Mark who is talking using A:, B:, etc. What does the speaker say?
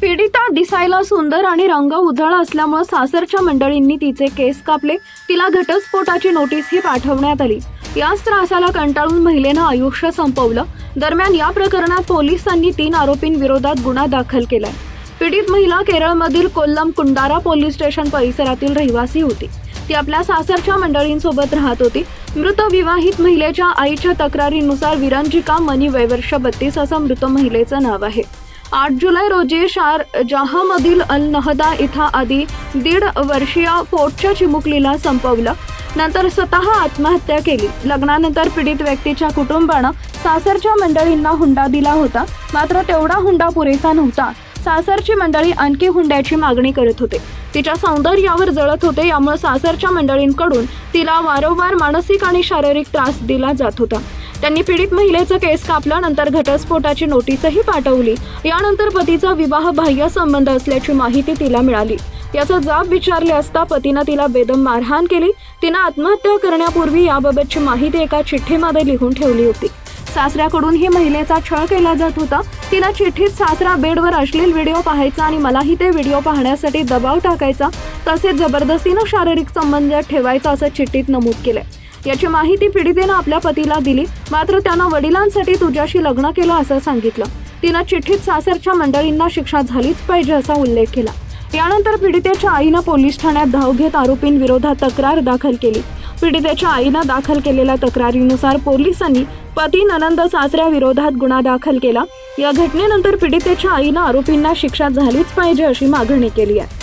A: पीडिता दिसायला सुंदर आणि रंग उजळ असल्यामुळे सासरच्या मंडळींनी तिचे केस कापले. तिला घटस्फोटाची नोटीसही पाठवण्यात आली. याच त्रासाला कंटाळून महिलेनं आयुष्य संपवलं. दरम्यान या प्रकरणात पोलिसांनी तीन आरोपींविरोधात गुन्हा दाखल केलाय. पीडित महिला केरळमधील कोल्लम कुंडारा पोलीस स्टेशन परिसरातील रहिवासी होती. ती आपल्या सासरच्या मंडळींसोबत राहत होती. मृत विवाहित महिलेच्या आईच्या तक्रारीनुसार विरंजिका मनी वैवर्ष बत्तीस असं मृत महिलेचं नाव आहे. आठ जुलै रोजी शार जहामधील अल नहदा इथं आधी दीड वर्षीय पोटच्या चिमुकलीला संपवलं. नंतर स्वतः आत्महत्या केली. लग्नानंतर पीडित व्यक्तीच्या कुटुंबानं सासरच्या मंडळींना हुंडा दिला होता. मात्र तेवढा हुंडा पुरेसा नव्हता. सासरची मंडळी आणखी हुंड्याची मागणी करत होते. तिच्या सौंदर्यावर जळत होते. यामुळे सासरच्या मंडळींकडून तिला वारंवार मानसिक आणि शारीरिक त्रास दिला जात होता. त्यांनी पीडित महिलेचं केस कापल्यानंतर घटस्फोटाची नोटीसही पाठवली. यानंतर पतीचा विवाह बाह्य संबंध असल्याची माहिती तिला मिळाली. याचा जाब विचारले असता पतीनं तिला बेदम मारहाण केली. तिनं आत्महत्या करण्यापूर्वी याबाबतची माहिती एका चिठ्ठीमध्ये लिहून ठेवली होती. सासऱ्याकडून ही महिलेचा छळ केला जात होता. तिला चिठ्ठीत सासरा बेडवर अश्लील व्हिडिओ पाहायचा आणि मलाही ते व्हिडिओ पाहण्यासाठी दबाव टाकायचा तसेच जबरदस्तीनं शारीरिक संबंध ठेवायचा असं चिठ्ठीत नमूद केलंय. याची माहिती पीडितेनं आपल्या पतीला दिली. मात्र त्यानं वडिलांसाठी तुझ्याशी लग्न केलं असं सांगितलं. तिनं चिठ्ठीत सासरच्या मंडळींना शिक्षा झालीच पाहिजे असा उल्लेख केला. यानंतर पीडितेच्या आईनं पोलीस ठाण्यात धाव घेत आरोपींविरोधात तक्रार दाखल केली. पीडितेच्या आईनं दाखल केलेल्या तक्रारीनुसार पोलिसांनी पती ननंद सासऱ्याविरोधात गुन्हा दाखल केला. या घटनेनंतर पीडितेच्या आईनं आरोपींना शिक्षा झालीच पाहिजे अशी मागणी केली आहे.